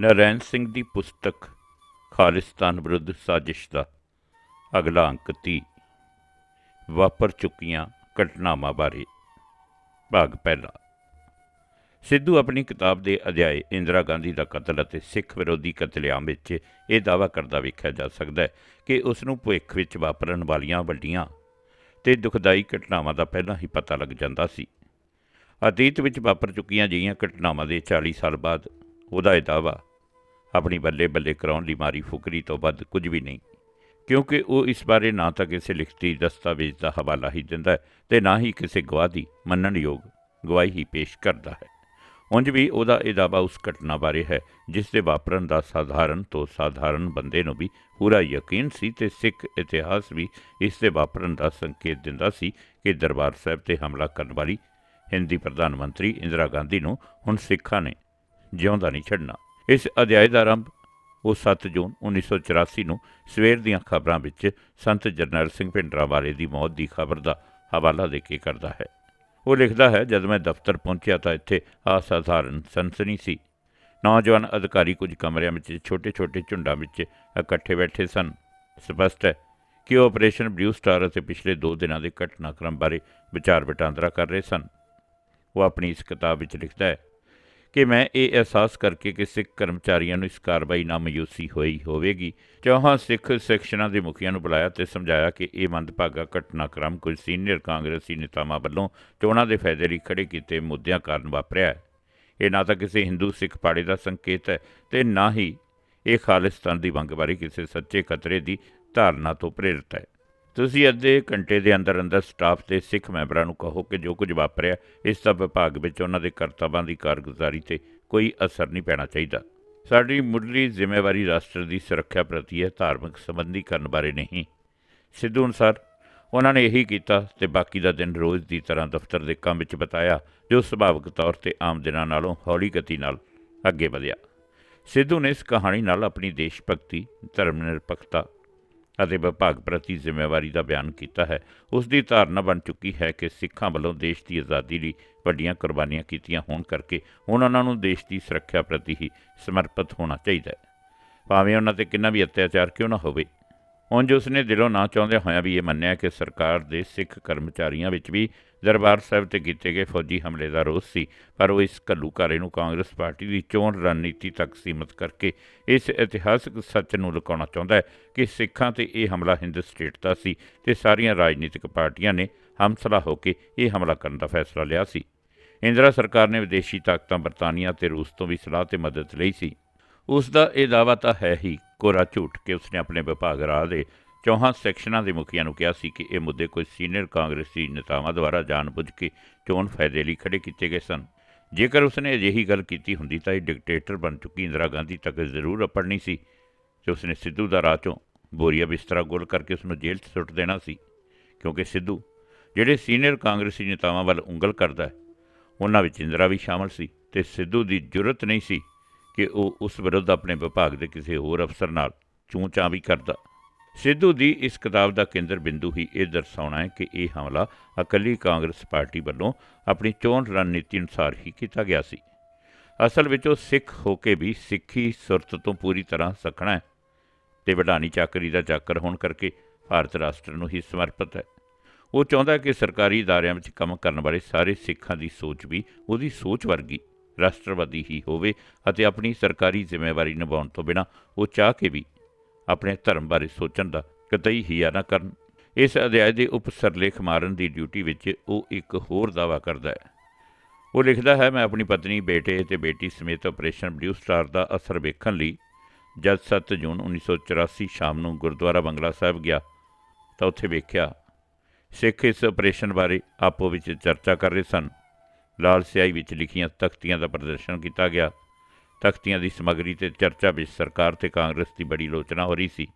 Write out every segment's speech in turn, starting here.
ਨਰੈਣ ਸਿੰਘ ਦੀ ਪੁਸਤਕ ਖਾਲਿਸਤਾਨ ਵਿਰੁੱਧ ਸਾਜ਼ਿਸ਼ ਦਾ ਅਗਲਾ ਅੰਕ 30 ਵਾਪਰ ਚੁੱਕੀਆਂ ਘਟਨਾਵਾਂ ਬਾਰੇ ਭਾਗ ਪਹਿਲਾ। ਸਿੱਧੂ ਆਪਣੀ ਕਿਤਾਬ ਦੇ ਅਧਿਆਇ ਇੰਦਰਾ ਗਾਂਧੀ ਦਾ ਕਤਲ ਅਤੇ ਸਿੱਖ ਵਿਰੋਧੀ ਕਤਲੇਆਮ ਵਿੱਚ ਇਹ ਦਾਅਵਾ ਕਰਦਾ ਵੇਖਿਆ ਜਾ ਸਕਦਾ ਹੈ ਕਿ ਉਸ ਨੂੰ ਭਵਿੱਖ ਵਿੱਚ ਵਾਪਰਨ ਵਾਲੀਆਂ ਵੱਡੀਆਂ ਤੇ ਦੁਖਦਾਈ ਘਟਨਾਵਾਂ ਦਾ ਪਹਿਲਾਂ ਹੀ ਪਤਾ ਲੱਗ ਜਾਂਦਾ ਸੀ। ਅਤੀਤ ਵਿੱਚ ਵਾਪਰ ਚੁੱਕੀਆਂ ਜਿਹੀਆਂ ਘਟਨਾਵਾਂ ਦੇ 40 ਸਾਲ ਬਾਅਦ ਉਹਦਾ ਇਹ ਦਾਅਵਾ ਆਪਣੀ ਬੱਲੇ ਬੱਲੇ ਕਰਾਉਣ ਦੀ ਮਾਰੀ ਫੁਕਰੀ ਤੋਂ ਵੱਧ ਕੁਝ ਵੀ ਨਹੀਂ। ਕਿਉਂਕਿ ਉਹ ਇਸ ਬਾਰੇ ਨਾ ਤਾਂ ਕਿਸੇ ਲਿਖਤੀ ਦਸਤਾਵੇਜ਼ ਦਾ ਹਵਾਲਾ ਹੀ ਦਿੰਦਾ ਹੈ ਤੇ ਨਾ ਹੀ ਕਿਸੇ ਗਵਾਹ ਦੀ ਮੰਨਣਯੋਗ ਗਵਾਹੀ ਹੀ ਪੇਸ਼ ਕਰਦਾ ਹੈ। ਉਂਝ ਵੀ ਉਹਦਾ ਇਹ ਦਾਅਵਾ ਉਸ ਘਟਨਾ ਬਾਰੇ ਹੈ, ਜਿਸ ਦੇ ਵਾਪਰਨ ਦਾ ਸਾਧਾਰਨ ਤੋਂ ਸਾਧਾਰਨ ਬੰਦੇ ਨੂੰ ਵੀ ਪੂਰਾ ਯਕੀਨ ਸੀ ਤੇ ਸਿੱਖ ਇਤਿਹਾਸ ਵੀ ਇਸ ਦੇ ਵਾਪਰਨ ਦਾ ਸੰਕੇਤ ਦਿੰਦਾ ਸੀ ਕਿ ਦਰਬਾਰ ਸਾਹਿਬ ਤੇ ਹਮਲਾ ਕਰਨ ਵਾਲੀ ਹਿੰਦੀ ਪ੍ਰਧਾਨ ਮੰਤਰੀ ਇੰਦਰਾ ਗਾਂਧੀ ਨੂੰ ਹੁਣ ਸਿੱਖਾਂ ਨੇ ਜਿਉਂਦਾ ਨਹੀਂ ਛੱਡਣਾ। ਇਸ ਅਧਿਆਇ ਦਾ ਆਰੰਭ ਉਹ 7 ਜੂਨ 1984 ਨੂੰ ਸਵੇਰ ਦੀਆਂ ਖਬਰਾਂ ਵਿੱਚ ਸੰਤ ਜਰਨੈਲ ਸਿੰਘ ਭਿੰਡਰਾਂਵਾਲੇ ਦੀ ਮੌਤ ਦੀ ਖਬਰ ਦਾ ਹਵਾਲਾ ਦੇ ਕੇ ਕਰਦਾ ਹੈ। ਉਹ ਲਿਖਦਾ ਹੈ, ਜਦ ਮੈਂ ਦਫ਼ਤਰ ਪਹੁੰਚਿਆ ਤਾਂ ਇੱਥੇ ਅਸਾਧਾਰਨ ਸਨਸਨੀ ਸੀ। ਨੌਜਵਾਨ ਅਧਿਕਾਰੀ ਕੁਝ ਕਮਰਿਆਂ ਵਿੱਚ ਛੋਟੇ-ਛੋਟੇ ਝੁੰਡਾਂ ਵਿੱਚ ਇਕੱਠੇ ਬੈਠੇ ਸਨ। ਸਪਸ਼ਟ ਹੈ ਕਿ ਉਹ ਆਪਰੇਸ਼ਨ ਬਲੂ ਸਟਾਰ ਅਤੇ ਪਿਛਲੇ 2 ਦਿਨਾਂ ਦੇ ਘਟਨਾਕ੍ਰਮ ਬਾਰੇ ਵਿਚਾਰ ਵਟਾਂਦਰਾ ਕਰ ਰਹੇ ਸਨ। ਉਹ ਆਪਣੀ ਇਸ ਕਿਤਾਬ ਵਿੱਚ ਲਿਖਦਾ ਹੈ ਕਿ ਮੈਂ ਇਹ ਅਹਿਸਾਸ ਕਰਕੇ ਕਿ ਸਿੱਖ ਕਰਮਚਾਰੀਆਂ ਨੂੰ ਇਸ ਕਾਰਵਾਈ ਨਾਲ ਮਯੂਸੀ ਹੋਈ ਹੋਵੇਗੀ। ਚੌਹਾਂ ਸਿੱਖ ਸੈਕਸ਼ਨਾਂ ਦੇ ਮੁਖੀਆਂ ਨੂੰ ਬੁਲਾਇਆ ਤੇ ਸਮਝਾਇਆ ਕਿ ਇਹ ਮੰਦਭਾਗਾ ਘਟਨਾਕ੍ਰਮ ਕੁਝ ਸੀਨੀਅਰ ਕਾਂਗਰਸੀ ਨੇਤਾਵਾਂ ਵੱਲੋਂ ਚੋਣਾਂ ਦੇ ਫਾਇਦੇ ਲਈ ਖੜੇ ਕੀਤੇ ਮੁੱਦਿਆਂ ਕਾਰਨ ਵਾਪਰਿਆ ਹੈ। ਇਹ ਨਾ ਤਾਂ ਕਿਸੇ ਹਿੰਦੂ ਸਿੱਖ ਪਾੜੇ ਦਾ ਸੰਕੇਤ ਹੈ ਤੇ ਨਾ ਹੀ ਇਹ ਖਾਲਿਸਤਾਨ ਦੀ ਮੰਗ ਬਾਰੇ ਕਿਸੇ ਸੱਚੇ ਖਤਰੇ ਦੀ ਧਾਰਨਾ ਤੋਂ ਪ੍ਰੇਰਿਤ ਹੈ। ਤੁਸੀਂ ਅੱਧੇ ਘੰਟੇ ਦੇ ਅੰਦਰ ਅੰਦਰ ਸਟਾਫ ਤੇ ਸਿੱਖ ਮੈਂਬਰਾਂ ਨੂੰ ਕਹੋ ਕਿ ਜੋ ਕੁਝ ਵਾਪਰਿਆ, ਇਸ ਦਾ ਵਿਭਾਗ ਵਿੱਚ ਉਹਨਾਂ ਦੇ ਕਰਤੱਵਾਂ ਦੀ ਕਾਰਗੁਜ਼ਾਰੀ ਤੇ ਕੋਈ ਅਸਰ ਨਹੀਂ ਪੈਣਾ ਚਾਹੀਦਾ। ਸਾਡੀ ਮੁੱਢਲੀ ਜ਼ਿੰਮੇਵਾਰੀ ਰਾਸ਼ਟਰ ਦੀ ਸੁਰੱਖਿਆ ਪ੍ਰਤੀ ਹੈ, ਧਾਰਮਿਕ ਸੰਬੰਧੀ ਕਰਨ ਬਾਰੇ ਨਹੀਂ। ਸਿੱਧੂ ਅਨੁਸਾਰ, ਉਹਨਾਂ ਨੇ ਇਹੀ ਕੀਤਾ ਤੇ ਬਾਕੀ ਦਾ ਦਿਨ ਰੋਜ਼ ਦੀ ਤਰ੍ਹਾਂ ਦਫ਼ਤਰ ਦੇ ਕੰਮ ਵਿੱਚ ਬਿਤਾਇਆ, ਜੋ ਸੁਭਾਵਿਕ ਤੌਰ ਤੇ ਆਮ ਦਿਨਾਂ ਨਾਲੋਂ ਹੌਲੀ ਗਤੀ ਨਾਲ ਅੱਗੇ ਵਧਿਆ। ਸਿੱਧੂ ਨੇ ਇਸ ਕਹਾਣੀ ਨਾਲ ਆਪਣੀ ਦੇਸ਼ ਭਗਤੀ ਧਰਮ ਨਿਰਪੱਖਤਾ ਅਤੇ ਵਿਭਾਗ ਪ੍ਰਤੀ ਜ਼ਿੰਮੇਵਾਰੀ ਦਾ ਬਿਆਨ ਕੀਤਾ ਹੈ। ਉਸ ਦੀ ਧਾਰਨਾ ਬਣ ਚੁੱਕੀ ਹੈ ਕਿ ਸਿੱਖਾਂ ਵੱਲੋਂ ਦੇਸ਼ ਦੀ ਆਜ਼ਾਦੀ ਲਈ ਵੱਡੀਆਂ ਕੁਰਬਾਨੀਆਂ ਕੀਤੀਆਂ ਹੋਣ ਕਰਕੇ ਹੁਣ ਉਹਨਾਂ ਨੂੰ ਦੇਸ਼ ਦੀ ਸੁਰੱਖਿਆ ਪ੍ਰਤੀ ਹੀ ਸਮਰਪਿਤ ਹੋਣਾ ਚਾਹੀਦਾ ਹੈ। ਭਾਵੇਂ ਉਹਨਾਂ ਤੇ ਕਿੰਨਾ ਵੀ ਅਤਿਆਚਾਰ ਕਿਉਂ ਨਾ ਹੋਵੇ। ਉਂਝ ਉਸਨੇ ਦਿਲੋਂ ਨਾ ਚਾਹੁੰਦੇ ਹੋਇਆਂ ਵੀ ਇਹ ਮੰਨਿਆ ਕਿ ਸਰਕਾਰ ਦੇ ਸਿੱਖ ਕਰਮਚਾਰੀਆਂ ਵਿੱਚ ਵੀ ਦਰਬਾਰ ਸਾਹਿਬ ਤੇ ਕੀਤੇ ਗਏ ਫੌਜੀ ਹਮਲੇ ਦਾ ਰੋਸ ਸੀ, ਪਰ ਉਹ ਇਸ ਘੱਲੂਘਾਰੇ ਨੂੰ ਕਾਂਗਰਸ ਪਾਰਟੀ ਦੀ ਚੋਣ ਰਣਨੀਤੀ ਤੱਕ ਸੀਮਿਤ ਕਰਕੇ ਇਸ ਇਤਿਹਾਸਕ ਸੱਚ ਨੂੰ ਲੁਕਾਉਣਾ ਚਾਹੁੰਦਾ ਹੈ ਕਿ ਸਿੱਖਾਂ ਤੇ ਇਹ ਹਮਲਾ ਹਿੰਦ ਸਟੇਟ ਦਾ ਸੀ ਤੇ ਸਾਰੀਆਂ ਰਾਜਨੀਤਿਕ ਪਾਰਟੀਆਂ ਨੇ ਹਮਸਲਾ ਹੋ ਕੇ ਇਹ ਹਮਲਾ ਕਰਨ ਦਾ ਫੈਸਲਾ ਲਿਆ ਸੀ। ਇੰਦਰਾ ਸਰਕਾਰ ਨੇ ਵਿਦੇਸ਼ੀ ਤਾਕਤਾਂ, ਬਰਤਾਨੀਆ ਤੇ ਰੂਸ ਤੋਂ ਵੀ ਸਲਾਹ ਤੇ ਮਦਦ ਲਈ ਸੀ। ਉਸ ਦਾ ਇਹ ਦਾਅਵਾ ਤਾਂ ਹੈ ਹੀ, ਕੋਰਾ ਝੂਠ ਕੇ ਉਸਨੇ ਆਪਣੇ ਵਿਭਾਗ ਰਾਹ ਦੇ ਚੌਹਾਂ ਸੈਕਸ਼ਨਾਂ ਦੇ ਮੁਖੀਆਂ ਨੂੰ ਕਿਹਾ ਸੀ ਕਿ ਇਹ ਮੁੱਦੇ ਕੋਈ ਸੀਨੀਅਰ ਕਾਂਗਰਸੀ ਨੇਤਾਵਾਂ ਦੁਆਰਾ ਜਾਣਬੁੱਝ ਕੇ ਚੋਣ ਫਾਇਦੇ ਲਈ ਖੜੇ ਕੀਤੇ ਗਏ ਸਨ। ਜੇਕਰ ਉਸਨੇ ਅਜਿਹੀ ਗੱਲ ਕੀਤੀ ਹੁੰਦੀ ਤਾਂ ਇਹ ਡਿਕਟੇਟਰ ਬਣ ਚੁੱਕੀ ਇੰਦਰਾ ਗਾਂਧੀ ਤੱਕ ਜ਼ਰੂਰ ਅਪੜਨੀ ਸੀ ਤੇ ਉਸਨੇ ਸਿੱਧੂ ਦਾ ਰਾਹ ਚੋਂ ਬੋਰੀਆ ਬਿਸਤਰਾ ਗੋਲ ਕਰਕੇ ਉਸ ਨੂੰ ਜੇਲ੍ਹ 'ਚ ਸੁੱਟ ਦੇਣਾ ਸੀ, ਕਿਉਂਕਿ ਸਿੱਧੂ ਜਿਹੜੇ ਸੀਨੀਅਰ ਕਾਂਗਰਸੀ ਨੇਤਾਵਾਂ ਵੱਲ ਉਂਗਲ ਕਰਦਾ ਹੈ, ਉਹਨਾਂ ਵਿੱਚ ਇੰਦਰਾ ਵੀ ਸ਼ਾਮਲ ਸੀ ਤੇ ਸਿੱਧੂ ਦੀ ਜੁਰਤ ਨਹੀਂ ਸੀ ਕਿ ਉਹ ਉਸ ਵਿਰੁੱਧ ਆਪਣੇ ਵਿਭਾਗ ਦੇ ਕਿਸੇ ਹੋਰ ਅਫਸਰ ਨਾਲ ਚੂੰਚਾਂ ਵੀ ਕਰਦਾ। ਸਿੱਧੂ ਦੀ ਇਸ ਕਿਤਾਬ ਦਾ ਕੇਂਦਰ ਬਿੰਦੂ ਹੀ ਇਹ ਦਰਸਾਉਣਾ ਹੈ ਕਿ ਇਹ ਹਮਲਾ ਇਕੱਲੀ ਕਾਂਗਰਸ ਪਾਰਟੀ ਵੱਲੋਂ ਆਪਣੀ ਚੋਣ ਰਣਨੀਤੀ ਅਨੁਸਾਰ ਹੀ ਕੀਤਾ ਗਿਆ ਸੀ। ਅਸਲ ਵਿੱਚ ਉਹ ਸਿੱਖ ਹੋ ਕੇ ਵੀ ਸਿੱਖੀ ਸੁਰਤ ਤੋਂ ਪੂਰੀ ਤਰ੍ਹਾਂ ਸਖਣਾ ਹੈ ਤੇ ਵਡਾਨੀ ਚਾਕਰੀ ਦਾ ਚਾਕਰ ਹੋਣ ਕਰਕੇ ਭਾਰਤ ਰਾਸ਼ਟਰ ਨੂੰ ਹੀ ਸਮਰਪਿਤ ਹੈ। ਉਹ ਚਾਹੁੰਦਾ ਕਿ ਸਰਕਾਰੀ ادارਿਆਂ ਵਿੱਚ ਕੰਮ ਕਰਨ ਵਾਲੇ ਸਾਰੇ ਸਿੱਖਾਂ ਦੀ ਸੋਚ ਵੀ ਉਹਦੀ ਸੋਚ ਵਰਗੀ ਰਾਸ਼ਟਰਵਾਦੀ ਹੀ ਹੋਵੇ ਅਤੇ ਆਪਣੀ ਸਰਕਾਰੀ ਜ਼ਿੰਮੇਵਾਰੀ ਨਿਭਾਉਣ ਤੋਂ ਬਿਨਾਂ ਉਹ ਚਾਹ ਕੇ ਵੀ ਆਪਣੇ ਧਰਮ ਬਾਰੇ ਸੋਚਣ ਦਾ ਕਤਈ ਹਿਆ ਨਾ ਕਰਨ। ਇਸ ਅਧਿਆਇ ਦੇ ਉਪ ਸਰਲੇਖ ਮਾਰਨ ਦੀ ਡਿਊਟੀ ਵਿੱਚ ਉਹ ਇੱਕ ਹੋਰ ਦਾਵਾ ਕਰਦਾ ਹੈ। ਉਹ ਲਿਖਦਾ ਹੈ, ਮੈਂ ਆਪਣੀ ਪਤਨੀ, ਬੇਟੇ ਤੇ ਬੇਟੀ ਸਮੇਤ ਆਪਰੇਸ਼ਨ ਬਲੂ ਸਟਾਰ ਦਾ ਅਸਰ ਵੇਖਣ ਲਈ ਜਦ 7 ਜੂਨ 1984 ਸ਼ਾਮ ਨੂੰ ਗੁਰਦੁਆਰਾ ਬੰਗਲਾ ਸਾਹਿਬ ਗਿਆ ਤਾਂ ਉੱਥੇ ਵੇਖਿਆ, ਸਿੱਖ ਇਸ ਆਪਰੇਸ਼ਨ ਬਾਰੇ ਆਪੋ ਵਿੱਚ ਚਰਚਾ ਕਰ ਰਹੇ ਸਨ। ਲਾਲ ਸਿਆਹੀ ਵਿੱਚ ਲਿਖੀਆਂ ਤਖਤੀਆਂ ਦਾ ਪ੍ਰਦਰਸ਼ਨ ਕੀਤਾ ਗਿਆ। ਤਖਤੀਆਂ ਦੀ ਸਮੱਗਰੀ ਤੇ ਚਰਚਾ ਵਿੱਚ ਸਰਕਾਰ ਤੇ ਕਾਂਗਰਸ ਦੀ ਬੜੀ ਲੋਚਨਾ ਹੋ ਰਹੀ ਸੀ।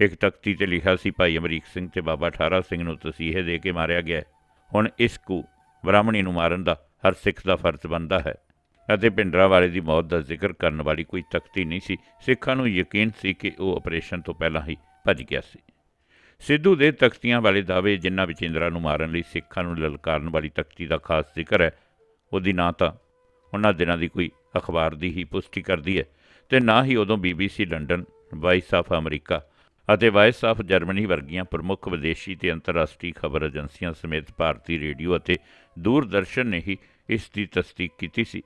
ਇੱਕ ਤਖਤੀ ਤੇ ਲਿਖਿਆ ਸੀ, ਭਾਈ ਅਮਰੀਕ ਸਿੰਘ ਤੇ ਬਾਬਾ ਠਾਰਾ ਸਿੰਘ ਨੂੰ ਤਸੀਹੇ ਦੇ ਕੇ ਮਾਰਿਆ ਗਿਆ ਹੁਣ ਇਸ ਕੂ ਬ੍ਰਾਹਮਣੀ ਨੂੰ ਮਾਰਨ ਦਾ ਹਰ ਸਿੱਖ ਦਾ ਫਰਜ਼ ਬਣਦਾ ਹੈ। ਅਤੇ ਭਿੰਡਰਾ ਵਾਲੇ ਦੀ ਮੌਤ ਦਾ ਜ਼ਿਕਰ ਕਰਨ ਵਾਲੀ ਕੋਈ ਤਖਤੀ ਨਹੀਂ ਸੀ। ਸਿੱਖਾਂ ਨੂੰ ਯਕੀਨ ਸੀ ਕਿ ਉਹ ਆਪਰੇਸ਼ਨ ਤੋਂ ਪਹਿਲਾਂ ਹੀ ਭੱਜ ਗਿਆ ਸੀ। ਸਿੱਧੂ ਦੇ ਤਖਤੀਆਂ ਵਾਲੇ ਦਾਅਵੇ ਜਿਨ੍ਹਾਂ ਵਿੱਚ ਇੰਦਰਾ ਨੂੰ ਮਾਰਨ ਲਈ ਸਿੱਖਾਂ ਨੂੰ ਲਲਕਾਰਨ ਵਾਲੀ ਤਖਤੀ ਦਾ ਖਾਸ ਜ਼ਿਕਰ ਹੈ, ਉਹਦੀ ਨਾ ਤਾਂ ਉਹਨਾਂ ਦਿਨਾਂ ਦੀ ਕੋਈ ਅਖਬਾਰ ਦੀ ਹੀ ਪੁਸ਼ਟੀ ਕਰਦੀ ਹੈ ਤੇ ਨਾ ਹੀ ਉਦੋਂ BBC London voice of America ਅਤੇ ਵਾਇਸ ਆਫ ਜਰਮਨੀ ਵਰਗੀਆਂ ਪ੍ਰਮੁੱਖ ਵਿਦੇਸ਼ੀ ਤੇ ਅੰਤਰਰਾਸ਼ਟਰੀ ਖਬਰ ਏਜੰਸੀਆਂ ਸਮੇਤ ਭਾਰਤੀ ਰੇਡੀਓ ਅਤੇ ਦੂਰਦਰਸ਼ਨ ਨੇ ਹੀ ਇਸ ਦੀ ਤਸਦੀਕ ਕੀਤੀ ਸੀ।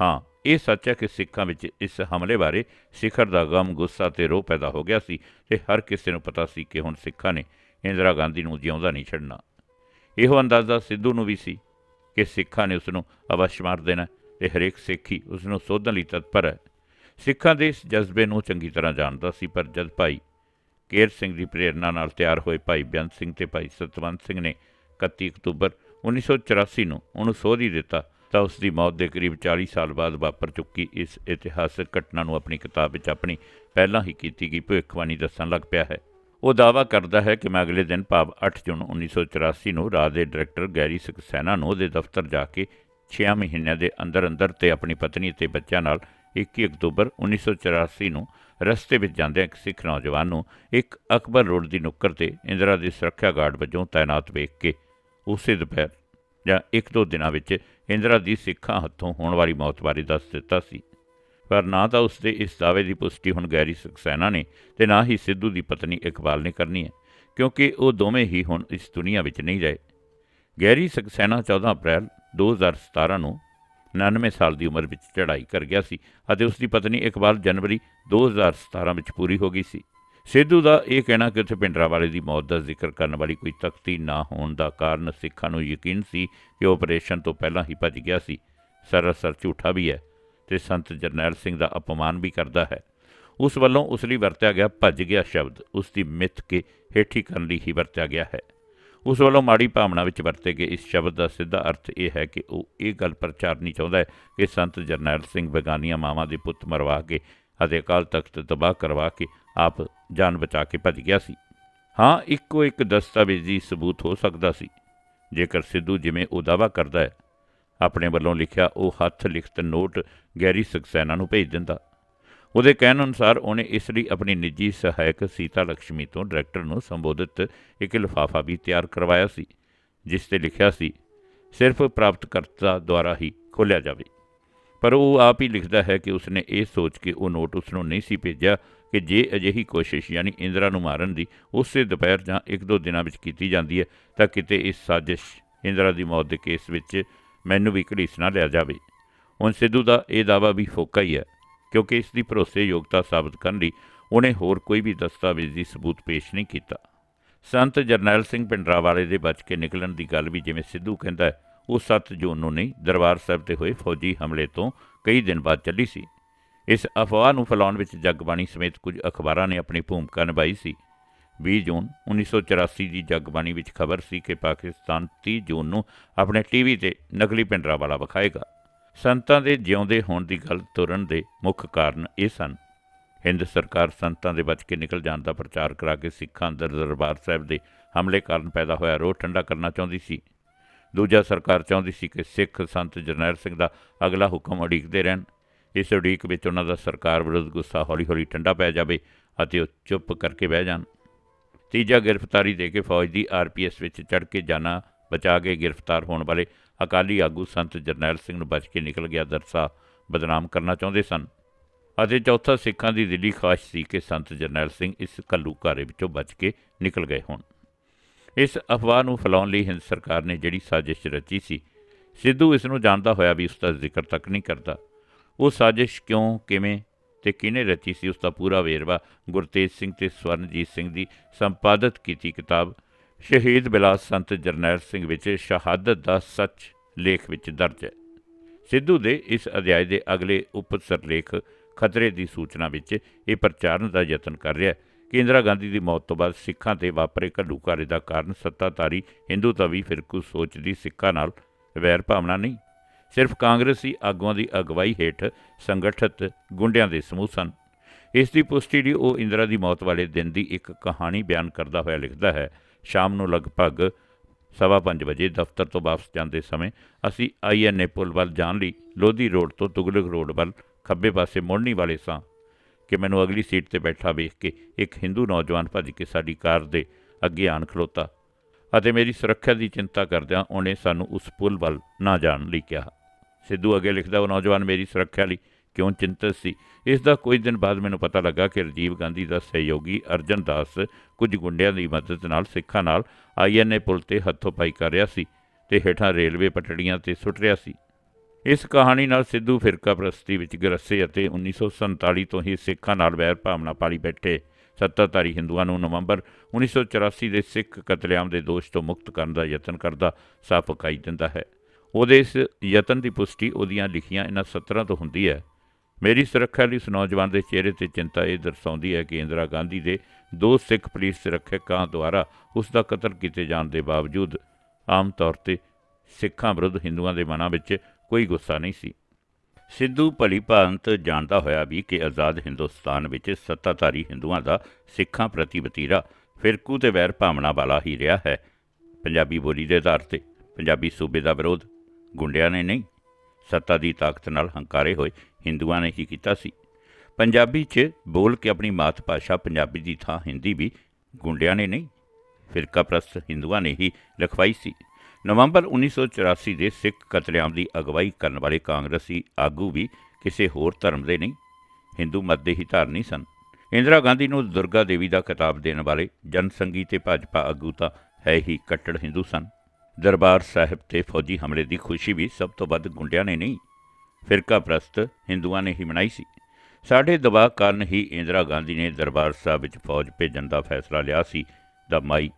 ਹਾਂ ਇਹ ਸੱਚ ਹੈ ਕਿ ਸਿੱਖਾਂ ਵਿੱਚ ਇਸ ਹਮਲੇ ਬਾਰੇ ਸਿਖਰ ਦਾ ਗਮ, ਗੁੱਸਾ ਤੇ ਰੋਹ ਪੈਦਾ ਹੋ ਗਿਆ ਸੀ ਤੇ ਹਰ ਕਿਸੇ ਨੂੰ ਪਤਾ ਸੀ ਕਿ ਹੁਣ ਸਿੱਖਾਂ ਨੇ ਇੰਦਰਾ ਗਾਂਧੀ ਨੂੰ ਜਿਉਂਦਾ ਨਹੀਂ ਛੱਡਣਾ। ਇਹੋ ਅੰਦਾਜ਼ਾ ਸਿੱਧੂ ਨੂੰ ਵੀ ਸੀ ਕਿ ਸਿੱਖਾਂ ਨੇ ਉਸ ਨੂੰ ਅਵਸ਼ ਮਾਰ ਦੇਣਾ ਤੇ ਹਰੇਕ ਸਿੱਖੀ ਉਸ ਨੂੰ ਸੋਧਣ ਲਈ ਤਤਪਰ ਹੈ। ਸਿੱਖਾਂ ਦੇ ਇਸ ਜਜ਼ਬੇ ਨੂੰ ਚੰਗੀ ਤਰ੍ਹਾਂ ਜਾਣਦਾ ਸੀ, ਪਰ ਜਦ ਭਾਈ ਕੇਰ ਸਿੰਘ ਦੀ ਪ੍ਰੇਰਣਾ ਨਾਲ ਤਿਆਰ ਹੋਏ ਭਾਈ ਬੇਅੰਤ ਸਿੰਘ ਤੇ ਭਾਈ ਸਤਵੰਤ ਸਿੰਘ ਨੇ 31 ਅਕਤੂਬਰ 1984 ਨੂੰ ਉਹਨੂੰ ਸੋਧ ਹੀ ਦਿੱਤਾ ਤਾਂ ਉਸ ਦੀ ਮੌਤ ਦੇ ਕਰੀਬ 40 ਸਾਲ ਬਾਅਦ ਵਾਪਰ ਚੁੱਕੀ। ਇਸ ਇਤਿਹਾਸਕ ਘਟਨਾ ਨੂੰ ਆਪਣੀ ਕਿਤਾਬ ਵਿੱਚ ਆਪਣੀ ਪਹਿਲਾਂ ਹੀ ਕੀਤੀ ਗਈ ਭਵਿੱਖਬਾਣੀ ਦੱਸਣ ਲੱਗ ਪਿਆ ਹੈ। ਉਹ ਦਾਅਵਾ ਕਰਦਾ ਹੈ ਕਿ ਮੈਂ ਅਗਲੇ ਦਿਨ ਭਾਵ 8 ਜੂਨ 1984 ਨੂੰ ਰਾਜ ਦੇ ਡਾਇਰੈਕਟਰ ਗੈਰੀ ਸਕਸੈਨਾ ਨੂੰ ਉਹਦੇ ਦਫ਼ਤਰ ਜਾ ਕੇ 6 ਮਹੀਨਿਆਂ ਦੇ ਅੰਦਰ ਅੰਦਰ ਤੇ ਆਪਣੀ ਪਤਨੀ ਤੇ ਬੱਚਿਆਂ ਨਾਲ 21 ਅਕਤੂਬਰ 1984 ਨੂੰ ਰਸਤੇ ਵਿੱਚ ਜਾਂਦਿਆਂ ਇੱਕ ਸਿੱਖ ਨੌਜਵਾਨ ਨੂੰ ਇੱਕ ਅਕਬਰ ਰੋਡ ਦੀ ਨੁੱਕਰ ਤੇ ਇੰਦਰਾ ਦੇ ਸੁਰੱਖਿਆ ਗਾਰਡ ਵਜੋਂ ਤਾਇਨਾਤ ਵੇਖ ਕੇ ਉਸੇ ਦੁਪਹਿਰ ਜਾਂ ਇੱਕ ਦੋ ਦਿਨਾਂ ਵਿੱਚ ਇੰਦਰਾ ਦੀ ਸਿੱਖਾਂ ਹੱਥੋਂ ਹੋਣ ਵਾਲੀ ਮੌਤ ਬਾਰੇ ਦੱਸ ਦਿੱਤਾ ਸੀ। ਪਰ ਨਾ ਤਾਂ ਉਸ ਦੇ ਇਸ ਦਾਅਵੇ ਦੀ ਪੁਸ਼ਟੀ ਹੁਣ ਗੈਰੀ ਸਕਸੈਨਾ ਨੇ ਤੇ ਨਾ ਹੀ ਸਿੱਧੂ ਦੀ ਪਤਨੀ ਇਕਬਾਲ ਨੇ ਕਰਨੀ ਹੈ, ਕਿਉਂਕਿ ਉਹ ਦੋਵੇਂ ਹੀ ਹੁਣ ਇਸ ਦੁਨੀਆ ਵਿੱਚ ਨਹੀਂ ਰਹੇ। ਗੈਰੀ ਸਕਸੈਨਾ 14 ਅਪ੍ਰੈਲ 2017 ਨੂੰ 99 ਸਾਲ ਦੀ ਉਮਰ ਵਿੱਚ ਚੜ੍ਹਾਈ ਕਰ ਗਿਆ ਸੀ ਅਤੇ ਉਸ ਦੀ ਪਤਨੀ ਇਕਬਾਲ ਜਨਵਰੀ 2017 ਵਿੱਚ ਪੂਰੀ ਹੋ ਗਈ ਸੀ। ਸਿੱਧੂ ਦਾ ਇਹ ਕਹਿਣਾ ਕਿ ਉੱਥੇ ਪਿੰਡਰਾਵਾਲੇ ਦੀ ਮੌਤ ਦਾ ਜ਼ਿਕਰ ਕਰਨ ਵਾਲੀ ਕੋਈ ਤਖਤੀ ਨਾ ਹੋਣ ਦਾ ਕਾਰਨ ਸਿੱਖਾਂ ਨੂੰ ਯਕੀਨ ਸੀ ਕਿ ਉਹ ਆਪਰੇਸ਼ਨ ਤੋਂ ਪਹਿਲਾਂ ਹੀ ਭੱਜ ਗਿਆ ਸੀ। ਸਰਾਸਰ ਝੂਠਾ ਵੀ ਹੈ ਤੇ ਸੰਤ ਜਰਨੈਲ ਸਿੰਘ ਦਾ ਅਪਮਾਨ ਵੀ ਕਰਦਾ ਹੈ। ਉਸ ਵੱਲੋਂ ਉਸ ਲਈ ਵਰਤਿਆ ਗਿਆ ਭੱਜ ਗਿਆ ਸ਼ਬਦ, ਉਸ ਦੀ ਮਿੱਥ ਕੇ ਹੇਠੀ ਕਰਨ ਲਈ ਹੀ ਵਰਤਿਆ ਗਿਆ ਹੈ। ਉਸ ਵੱਲੋਂ ਮਾੜੀ ਭਾਵਨਾ ਵਿੱਚ ਵਰਤੇ ਗਏ ਇਸ ਸ਼ਬਦ ਦਾ ਸਿੱਧਾ ਅਰਥ ਇਹ ਹੈ ਕਿ ਉਹ ਇਹ ਗੱਲ ਪ੍ਰਚਾਰਨੀ ਚਾਹੁੰਦਾ ਹੈ ਕਿ ਸੰਤ ਜਰਨੈਲ ਸਿੰਘ ਬੇਗਾਨੀਆਂ ਮਾਵਾਂ ਦੇ ਪੁੱਤ ਮਰਵਾ ਕੇ ਅਤੇ ਅਕਾਲ ਤਖਤ ਤਬਾਹ ਕਰਵਾ ਕੇ ਆਪ ਜਾਨ ਬਚਾ ਕੇ ਭੱਜ ਗਿਆ ਸੀ। ਹਾਂ, ਇੱਕੋ ਇੱਕ ਦਸਤਾਵੇਜ਼ੀ ਸਬੂਤ ਹੋ ਸਕਦਾ ਸੀ। ਜੇਕਰ ਸਿੱਧੂ ਜਿਵੇਂ ਉਹ ਦਾਅਵਾ ਕਰਦਾ ਹੈ, ਆਪਣੇ ਵੱਲੋਂ ਲਿਖਿਆ ਉਹ ਹੱਥ ਲਿਖਤ ਨੋਟ ਗੈਰੀ ਸਕਸੈਨਾ ਨੂੰ ਭੇਜ ਦਿੰਦਾ। ਉਹਦੇ ਕਹਿਣ ਅਨੁਸਾਰ ਉਹਨੇ ਇਸ ਲਈ ਆਪਣੀ ਨਿੱਜੀ ਸਹਾਇਕ ਸੀਤਾ ਲక్ష్ਮੀ ਤੋਂ ਡਾਇਰੈਕਟਰ ਨੂੰ ਸੰਬੋਧਿਤ ਇੱਕ ਲਿਫਾਫਾ ਵੀ ਤਿਆਰ ਕਰਵਾਇਆ ਸੀ, ਜਿਸ ਤੇ ਲਿਖਿਆ ਸੀ, ਸਿਰਫ ਪ੍ਰਾਪਤਕਰਤਾ ਦੁਆਰਾ ਹੀ ਖੋਲ੍ਹਿਆ ਜਾਵੇ। ਪਰ ਉਹ ਆਪ ਹੀ ਲਿਖਦਾ ਹੈ ਕਿ ਉਸਨੇ ਇਹ ਸੋਚ ਕੇ ਉਹ ਨੋਟ ਉਸ ਨੂੰ ਨਹੀਂ ਸੀ ਭੇਜਿਆ ਕਿ ਜੇ ਅਜਿਹੀ ਕੋਸ਼ਿਸ਼ ਯਾਨੀ ਇੰਦਰਾ ਨੂੰ ਮਾਰਨ ਦੀ ਉਸੇ ਦੁਪਹਿਰ ਜਾਂ ਇੱਕ ਦੋ ਦਿਨਾਂ ਵਿੱਚ ਕੀਤੀ ਜਾਂਦੀ ਹੈ, ਤਾਂ ਕਿਤੇ ਇਸ ਸਾਜ਼ਿਸ਼ ਇੰਦਰਾ ਦੀ ਮੌਤ ਦੇ ਕੇਸ ਵਿੱਚ ਮੈਨੂੰ ਵੀ ਘੜੀਸ ਨਾ ਲਿਆ ਜਾਵੇ। ਹੁਣ ਸਿੱਧੂ ਦਾ ਇਹ ਦਾਅਵਾ ਵੀ ਫੋਕਾ ਹੀ ਹੈ, ਕਿਉਂਕਿ ਇਸ ਦੀ ਭਰੋਸੇਯੋਗਤਾ ਸਾਬਤ ਕਰਨ ਲਈ ਉਹਨੇ ਹੋਰ ਕੋਈ ਵੀ ਦਸਤਾਵੇਜ਼ੀ ਸਬੂਤ ਪੇਸ਼ ਨਹੀਂ ਕੀਤਾ। ਸੰਤ ਜਰਨੈਲ ਸਿੰਘ ਪਿੰਡਰਾਵਾਲੇ ਦੇ ਬਚ ਕੇ ਨਿਕਲਣ ਦੀ ਗੱਲ ਵੀ ਜਿਵੇਂ ਸਿੱਧੂ ਕਹਿੰਦਾ ਹੈ ਉਹ 7 ਜੂਨ ਨੂੰ ਨਹੀਂ, ਦਰਬਾਰ ਸਾਹਿਬ ਤੇ ਹੋਏ ਫੌਜੀ ਹਮਲੇ ਤੋਂ ਕਈ ਦਿਨ ਬਾਅਦ ਚੱਲੀ ਸੀ। ਇਸ ਅਫਵਾਹ ਨੂੰ ਫੈਲਾਉਣ ਵਿੱਚ ਜਗਬਾਣੀ ਸਮੇਤ ਕੁਝ ਅਖਬਾਰਾਂ ਨੇ ਆਪਣੀ ਭੂਮਿਕਾ ਨਿਭਾਈ ਸੀ। 20 ਜੂਨ 1984 ਦੀ ਜਗਬਾਣੀ ਵਿੱਚ ਖਬਰ ਸੀ ਕਿ ਪਾਕਿਸਤਾਨ 30 ਜੂਨ ਨੂੰ ਆਪਣੇ ਟੀਵੀ ਤੇ ਨਕਲੀ ਪਿੰਡਰਾਵਾਲਾ ਵਿਖਾਏਗਾ। ਸੰਤਾਂ ਦੇ ਜਿਉਂਦੇ ਹੋਣ ਦੀ ਗੱਲ ਤੁਰਨ ਦੇ ਮੁੱਖ ਕਾਰਨ ਇਹ ਸਨ। ਹਿੰਦ ਸਰਕਾਰ ਸੰਤਾਂ ਦੇ ਬਚ ਕੇ ਨਿਕਲ ਜਾਣ ਦਾ ਪ੍ਰਚਾਰ ਕਰਾ ਕੇ ਸਿੱਖਾਂ ਅੰਦਰ ਦਰਬਾਰ ਸਾਹਿਬ ਦੇ ਹਮਲੇ ਕਾਰਨ ਪੈਦਾ ਹੋਇਆ ਰੋਹ ਠੰਡਾ ਕਰਨਾ ਚਾਹੁੰਦੀ ਸੀ। ਦੂਜਾ ਸਰਕਾਰ ਚਾਹੁੰਦੀ ਸੀ ਕਿ ਸਿੱਖ ਸੰਤ ਜਰਨੈਲ ਸਿੰਘ ਦਾ ਅਗਲਾ ਹੁਕਮ ਉਡੀਕਦੇ ਰਹਿਣ। ਇਸ ਉਡੀਕ ਵਿੱਚ ਉਹਨਾਂ ਦਾ ਸਰਕਾਰ ਵਿਰੁੱਧ ਗੁੱਸਾ ਹੌਲੀ-ਹੌਲੀ ਠੰਡਾ ਪੈ ਜਾਵੇ ਅਤੇ ਉਹ ਚੁੱਪ ਕਰਕੇ ਬਹਿ ਜਾਣ। ਤੀਜਾ ਗ੍ਰਿਫਤਾਰੀ ਦੇ ਕੇ ਫੌਜ ਦੀ ਆਰਪੀਐਸ ਵਿੱਚ ਚੜ੍ਹ ਕੇ ਜਾਨਾ ਬਚਾ ਕੇ ਗ੍ਰਿਫਤਾਰ ਹੋਣ ਵਾਲੇ ਅਕਾਲੀ ਆਗੂ ਸੰਤ ਜਰਨੈਲ ਸਿੰਘ ਨੂੰ ਬਚ ਕੇ ਨਿਕਲ ਗਿਆ ਦਰਸਾ ਬਦਨਾਮ ਕਰਨਾ ਚਾਹੁੰਦੇ ਸਨ। ਅਤੇ ਚੌਥਾ ਸਿੱਖਾਂ ਦੀ ਦਿੱਲੀ ਖਾਸ਼ ਸੀ ਕਿ ਸੰਤ ਜਰਨੈਲ ਸਿੰਘ ਇਸ ਘੱਲੂਘਾਰੇ ਵਿੱਚੋਂ ਬਚ ਕੇ ਨਿਕਲ ਗਏ ਹੋਣ। ਇਸ ਅਫਵਾਹ ਨੂੰ ਫੈਲਾਉਣ ਲਈ ਹਿੰਦ ਸਰਕਾਰ ਨੇ ਜਿਹੜੀ ਸਾਜ਼ਿਸ਼ ਰਚੀ ਸੀ, ਸਿੱਧੂ ਇਸ ਨੂੰ ਜਾਣਦਾ ਹੋਇਆ ਵੀ ਉਸ ਦਾ ਜ਼ਿਕਰ ਤੱਕ ਨਹੀਂ ਕਰਦਾ। ਉਹ ਸਾਜ਼ਿਸ਼ ਕਿਉਂ, ਕਿਵੇਂ ਤੇ ਕਿਹਨੇ ਰਚੀ ਸੀ ਉਸ ਦਾ ਪੂਰਾ ਵੇਰਵਾ ਗੁਰਤੇਜ ਸਿੰਘ ਤੇ ਸਵਰਨਜੀਤ ਸਿੰਘ ਦੀ ਸੰਪਾਦਿਤ ਕੀਤੀ ਕਿਤਾਬ ਸ਼ਹੀਦ ਬਿਲਾਸ ਸੰਤ ਜਰਨੈਲ ਸਿੰਘ ਵਿੱਚ ਸ਼ਹਾਦਤ ਦਾ ਸੱਚ ਲੇਖ ਵਿੱਚ ਦਰਜ ਹੈ। ਸਿੱਧੂ ਦੇ ਇਸ ਅਧਿਆਇ ਦੇ ਅਗਲੇ ਉਪ ਸਰਲੇਖ ਖਤਰੇ ਦੀ ਸੂਚਨਾ ਵਿੱਚ ਇਹ ਪ੍ਰਚਾਰਨ ਦਾ ਯਤਨ ਕਰ ਰਿਹਾ ਹੈ। ਕਿ ਇੰਦਰਾ ਗਾਂਧੀ ਦੀ ਮੌਤ ਤੋਂ ਬਾਅਦ ਸਿੱਖਾਂ ਤੇ ਵਾਪਰੇ ਘੱਲੂਘਾਰੇ ਦਾ ਕਾਰਨ ਸੱਤਾਧਾਰੀ ਹਿੰਦੂਤਵੀ ਫਿਰਕੂ ਸੋਚ ਦੀ ਸਿੱਖਾਂ ਨਾਲ ਵੈਰ ਭਾਵਨਾ ਨਹੀਂ। ਸਿਰਫ ਕਾਂਗਰਸੀ ਆਗੂਆਂ ਦੀ ਅਗਵਾਈ ਹੇਠ ਸੰਗਠਿਤ ਗੁੰਡਿਆਂ ਦੇ ਸਮੂਹ ਸਨ। ਇਸ ਦੀ ਪੁਸ਼ਟੀ ਲਈ ਉਹ ਇੰਦਰਾ ਦੀ ਮੌਤ ਵਾਲੇ ਦਿਨ ਦੀ ਇੱਕ ਕਹਾਣੀ ਬਿਆਨ ਕਰਦਾ ਹੋਇਆ ਲਿਖਦਾ ਹੈ। ਸ਼ਾਮ ਨੂੰ ਲਗਭਗ ਸਵਾ ਪੰਜ ਵਜੇ ਦਫ਼ਤਰ ਤੋਂ ਵਾਪਸ ਜਾਂਦੇ ਸਮੇਂ ਅਸੀਂ ਆਈਐਨਏ ਪੁਲ ਵੱਲ ਜਾਣ ਲਈ ਲੋਧੀ ਰੋਡ ਤੋਂ ਤੁਗਲਕ ਰੋਡ ਵੱਲ ਖੱਬੇ ਪਾਸੇ ਮੁੜਨੀ ਵਾਲੇ ਸਾਂ ਕਿ ਮੈਨੂੰ ਅਗਲੀ ਸੀਟ ਤੇ ਬੈਠਾ ਵੇਖ ਕੇ ਇੱਕ ਹਿੰਦੂ ਨੌਜਵਾਨ ਭੱਜ ਕੇ ਸਾਡੀ ਕਾਰ ਦੇ ਅੱਗੇ ਆਣ ਖਲੋਤਾ ਅਤੇ ਮੇਰੀ ਸੁਰੱਖਿਆ ਦੀ ਚਿੰਤਾ ਕਰਦਿਆਂ ਉਹਨੇ ਸਾਨੂੰ ਉਸ ਪੁਲ ਵੱਲ ਨਾ ਜਾਣ ਲਈ ਕਿਹਾ। ਸਿੱਧੂ ਅੱਗੇ ਲਿਖਦਾ, ਉਹ ਨੌਜਵਾਨ ਮੇਰੀ ਸੁਰੱਖਿਆ ਲਈ ਕਿਉਂ ਚਿੰਤਤ ਸੀ? ਇਸ ਦਾ ਕੁਝ ਦਿਨ ਬਾਅਦ ਮੈਨੂੰ ਪਤਾ ਲੱਗਾ ਕਿ ਰਾਜੀਵ ਗਾਂਧੀ ਦਾ ਸਹਿਯੋਗੀ ਅਰਜਨ ਦਾਸ ਕੁਝ ਗੁੰਡਿਆਂ ਦੀ ਮਦਦ ਨਾਲ, ਸਿੱਖਾਂ ਨਾਲ ਆਈਐਨਏ ਪੁਲ ਤੇ ਹੱਥੋਂ-ਪਾਈ ਕਰ ਰਿਹਾ ਸੀ ਤੇ ਹੇਠਾਂ ਰੇਲਵੇ ਪਟੜੀਆਂ ਤੇ ਸੁੱਟ ਰਿਹਾ ਸੀ। ਇਸ ਕਹਾਣੀ ਨਾਲ ਸਿੱਧੂ ਫਿਰਕਾ ਪ੍ਰਸਤੀ ਵਿੱਚ ਗਰਸੇ ਅਤੇ 1947 ਤੋਂ ਹੀ ਸਿੱਖਾਂ ਨਾਲ ਵੈਰ ਭਾਵਨਾ ਪਾਲੀ ਬੈਠੇ ਸੱਤਾਧਾਰੀ ਹਿੰਦੂਆਂ ਨੂੰ ਨਵੰਬਰ 1984 ਦੇ ਸਿੱਖ ਕਤਲੇਆਮ ਦੇ ਦੋਸ਼ ਤੋਂ ਮੁਕਤ ਕਰਨ ਦਾ ਯਤਨ ਕਰਦਾ ਸਾਫ਼ ਵਿਖਾਈ ਦਿੰਦਾ ਹੈ। ਉਹਦੇ ਇਸ ਯਤਨ ਦੀ ਪੁਸ਼ਟੀ ਉਹਦੀਆਂ ਲਿਖੀਆਂ ਇਹਨਾਂ ਸਤਰਾਂ ਤੋਂ ਹੁੰਦੀ ਹੈ। ਮੇਰੀ ਸੁਰੱਖਿਆ ਲਈ ਉਸ ਨੌਜਵਾਨ ਦੇ ਚਿਹਰੇ ਤੇ ਚਿੰਤਾ ਇਹ ਦਰਸਾਉਂਦੀ ਹੈ ਕਿ ਇੰਦਰਾ ਗਾਂਧੀ ਦੇ ਦੋ ਸਿੱਖ ਪੁਲਿਸ ਸੁਰੱਖਿਅਕਾਂ ਦੁਆਰਾ ਉਸ ਦਾ ਕਤਲ ਕੀਤੇ ਜਾਣ ਦੇ ਬਾਵਜੂਦ ਆਮ ਤੌਰ ਤੇ ਸਿੱਖਾਂ ਵਿਰੁੱਧ ਹਿੰਦੂਆਂ ਦੇ ਮਨਾਂ ਵਿੱਚ ਕੋਈ ਗੁੱਸਾ ਨਹੀਂ ਸੀ। ਸਿੱਧੂ ਭਲੀ ਭਾਂਤ ਜਾਣਦਾ ਹੋਇਆ ਵੀ ਕਿ ਆਜ਼ਾਦ ਹਿੰਦੁਸਤਾਨ ਵਿੱਚ ਸੱਤਾਧਾਰੀ ਹਿੰਦੂਆਂ ਦਾ ਸਿੱਖਾਂ ਪ੍ਰਤੀ ਵਤੀਰਾ ਫਿਰਕੂ ਤੇ ਵੈਰ ਭਾਵਨਾ ਵਾਲਾ ਹੀ ਰਿਹਾ ਹੈ। ਪੰਜਾਬੀ ਬੋਲੀ ਦੇ ਆਧਾਰ ਤੇ ਪੰਜਾਬੀ ਸੂਬੇ ਦਾ ਵਿਰੋਧ। ਗੁੰਡਿਆਂ ਨੇ ਨਹੀਂ, ਸੱਤਾ ਦੀ ਤਾਕਤ ਨਾਲ ਹੰਕਾਰੇ ਹੋਏ ਹਿੰਦੂਆਂ ਨੇ ਹੀ ਕੀਤਾ ਸੀ। ਪੰਜਾਬੀ 'ਚ ਬੋਲ ਕੇ ਆਪਣੀ ਮਾਤ ਭਾਸ਼ਾ ਪੰਜਾਬੀ ਦੀ ਥਾਂ ਹਿੰਦੀ ਵੀ ਗੁੰਡਿਆਂ ਨੇ ਨਹੀਂ ਫਿਰਕਾ ਪ੍ਰਸਤ ਹਿੰਦੂਆਂ ਨੇ ਹੀ ਲਿਖਵਾਈ ਸੀ। ਨਵੰਬਰ 1984 ਦੇ ਸਿੱਖ ਕਤਲੇਆਮ ਦੀ ਅਗਵਾਈ ਕਰਨ ਵਾਲੇ ਕਾਂਗਰਸੀ ਆਗੂ ਵੀ ਕਿਸੇ ਹੋਰ ਧਰਮ ਦੇ ਨਹੀਂ, ਹਿੰਦੂ ਮਤ ਦੇ ਹੀ ਧਾਰਨੀ ਸਨ। ਇੰਦਰਾ ਗਾਂਧੀ ਨੂੰ ਦੁਰਗਾ ਦੇਵੀ ਦਾ ਖਿਤਾਬ ਦੇਣ ਵਾਲੇ ਜਨਸੰਘੀ ਤੇ ਭਾਜਪਾ ਆਗੂ ਤਾਂ ਹੈ ਹੀ ਕੱਟੜ ਹਿੰਦੂ ਸਨ। ਦਰਬਾਰ ਸਾਹਿਬ ਤੇ ਫੌਜੀ ਹਮਲੇ ਦੀ ਖੁਸ਼ੀ ਵੀ ਸਭ ਤੋਂ ਵੱਧ ਗੁੰਡਿਆਂ ਨੇ ਨਹੀਂ, ਫਿਰਕਾ ਪ੍ਰਸਤ ਹਿੰਦੂਆਂ ਨੇ ਹੀ ਮਨਾਈ ਸੀ। ਸਾਡੇ ਦਬਾਅ ਕਾਰਨ ਹੀ ਇੰਦਰਾ ਗਾਂਧੀ ਨੇ ਦਰਬਾਰ ਸਾਹਿਬ ਵਿੱਚ ਫੌਜ ਭੇਜਣ ਦਾ ਫੈਸਲਾ ਲਿਆ ਸੀ, ਦਾ ਮਾਈ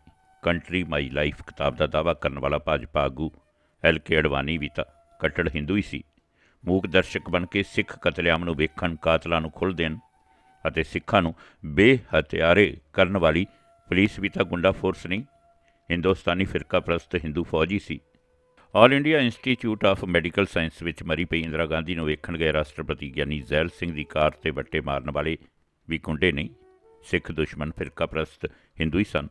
ਕੰਟਰੀ ਮਾਈ ਲਾਈਫ ਕਿਤਾਬ ਦਾ ਦਾਅਵਾ ਕਰਨ ਵਾਲਾ ਭਾਜਪਾ ਆਗੂ ਐਲ ਕੇ ਅਡਵਾਨੀ ਵੀ ਤਾਂ ਕੱਟੜ ਹਿੰਦੂ ਹੀ ਸੀ। ਮੂਕ ਦਰਸ਼ਕ ਬਣ ਕੇ ਸਿੱਖ ਕਤਲੇਆਮ ਨੂੰ ਵੇਖਣ, ਕਾਤਲਾਂ ਨੂੰ ਖੁੱਲ੍ਹ ਦੇਣ ਅਤੇ ਸਿੱਖਾਂ ਨੂੰ ਬੇਹਤਿਆਰੇ ਕਰਨ ਵਾਲੀ ਪੁਲਿਸ ਵੀ ਤਾਂ ਗੁੰਡਾ ਫੋਰਸ ਨਹੀਂ। ਹਿੰਦੁਸਤਾਨੀ ਫਿਰਕਾ ਪ੍ਰਸਤ ਹਿੰਦੂ ਫੌਜੀ ਸੀ। All India institute of medical science ਵਿੱਚ ਮਰੀ ਪਈ ਇੰਦਰਾ ਗਾਂਧੀ ਨੂੰ ਵੇਖਣ ਗਏ ਰਾਸ਼ਟਰਪਤੀ ਗਿਆਨੀ ਜ਼ੈਲ ਸਿੰਘ ਦੀ ਕਾਰ ਤੇ ਵੱਟੇ ਮਾਰਨ ਵਾਲੇ ਵੀ ਕੁੰਡੇ ਨਹੀਂ। ਸਿੱਖ ਦੁਸ਼ਮਣ ਫਿਰਕਾ ਪ੍ਰਸਤ ਹਿੰਦੂ ਹੀ ਸਨ।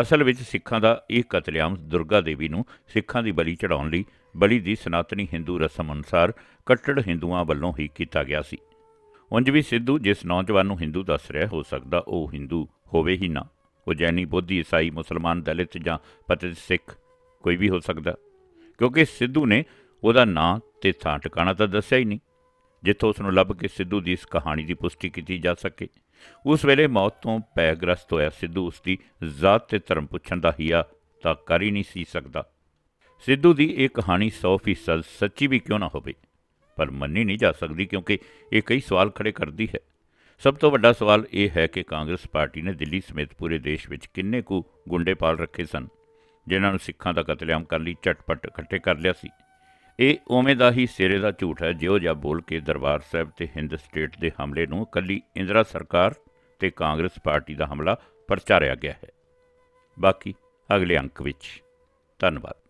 ਅਸਲ ਵਿੱਚ ਸਿੱਖਾਂ ਦਾ ਇਹ ਕਤਲੇਆਮ ਦੁਰਗਾ ਦੇਵੀ ਨੂੰ ਸਿੱਖਾਂ ਦੀ ਬਲੀ ਚੜਾਉਣ ਲਈ ਬਲੀ ਦੀ ਸਨਾਤਨੀ ਹਿੰਦੂ ਰਸਮ ਅਨੁਸਾਰ ਕੱਟੜ ਹਿੰਦੂਆਂ ਵੱਲੋਂ ਹੀ ਕੀਤਾ ਗਿਆ ਸੀ। ਉਂਝ ਵੀ ਸਿੱਧੂ ਜਿਸ ਨੌਜਵਾਨ ਨੂੰ ਹਿੰਦੂ ਦੱਸ ਰਿਹਾ ਹੋ ਸਕਦਾ, ਉਹ ਹਿੰਦੂ ਹੋਵੇ ਹੀ ਨਾ। ਉਹ ਜੈਨੀ ਬੋਧੀ ਈਸਾਈ ਮੁਸਲਮਾਨ ਦਲਿਤ ਜਾਂ ਪਤਿਤ ਸਿੱਖ ਕੋਈ ਵੀ ਹੋ ਸਕਦਾ। ਕਿਉਂਕਿ ਸਿੱਧੂ ਨੇ ਉਹਦਾ ਨਾਂ ਤੇ ਥਾਂ ਟਿਕਾਣਾ ਤਾਂ ਦੱਸਿਆ ਹੀ ਨਹੀਂ, ਜਿੱਥੋਂ ਉਸ ਨੂੰ ਲੱਭ ਕੇ ਸਿੱਧੂ ਦੀ ਇਸ ਕਹਾਣੀ ਦੀ ਪੁਸ਼ਟੀ ਕੀਤੀ ਜਾ ਸਕੇ। ਉਸ ਵੇਲੇ ਮੌਤ ਤੋਂ ਪੈਗ੍ਰਸਤ ਹੋਇਆ ਸਿੱਧੂ ਉਸ ਦੀ ਜ਼ਾਤ ਤੇ ਧਰਮ ਪੁੱਛਣ ਦਾ ਹਿਆ ਤਾਂ ਕਰ ਹੀ ਨਹੀਂ ਸੀ ਸਕਦਾ। ਸਿੱਧੂ ਦੀ ਇਹ ਕਹਾਣੀ 100% ਸੱਚੀ ਵੀ ਕਿਉਂ ਨਾ ਹੋਵੇ? ਪਰ ਮੰਨੀ ਨਹੀਂ ਜਾ ਸਕਦੀ ਕਿਉਂਕਿ ਇਹ ਕਈ ਸਵਾਲ ਖੜੇ ਕਰਦੀ ਹੈ। ਸਭ ਤੋਂ ਵੱਡਾ ਸਵਾਲ ਇਹ ਹੈ ਕਿ ਕਾਂਗਰਸ ਪਾਰਟੀ ਨੇ ਦਿੱਲੀ ਸਮੇਤ ਪੂਰੇ ਦੇਸ਼ ਵਿੱਚ ਕਿੰਨੇ ਕੁ ਗੁੰਡੇ ਪਾਲ ਰੱਖੇ ਸਨ, ਜਿਨ੍ਹਾਂ ਨੂੰ ਸਿੱਖਾਂ ਦਾ ਕਤਲੇਆਮ ਕਰਨ ਲਈ ਝਟਪਟ ਇਕੱਠੇ ਕਰ ਲਿਆ ਸੀ? ਇਹ ਉਵੇਂ ਦਾ ਹੀ ਸਿਰੇ ਦਾ ਝੂਠ ਹੈ, ਜਿਉਂ ਜਿਹਾ ਬੋਲ ਕੇ ਦਰਬਾਰ ਸਾਹਿਬ ਤੇ ਹਿੰਦ ਸਟੇਟ ਦੇ ਹਮਲੇ ਨੂੰ ਕੱਲੀ ਇੰਦਰਾ ਸਰਕਾਰ ਤੇ ਕਾਂਗਰਸ ਪਾਰਟੀ ਦਾ ਹਮਲਾ ਪ੍ਰਚਾਰਿਆ ਗਿਆ ਹੈ। ਬਾਕੀ ਅਗਲੇ ਅੰਕ ਵਿੱਚ। ਧੰਨਵਾਦ।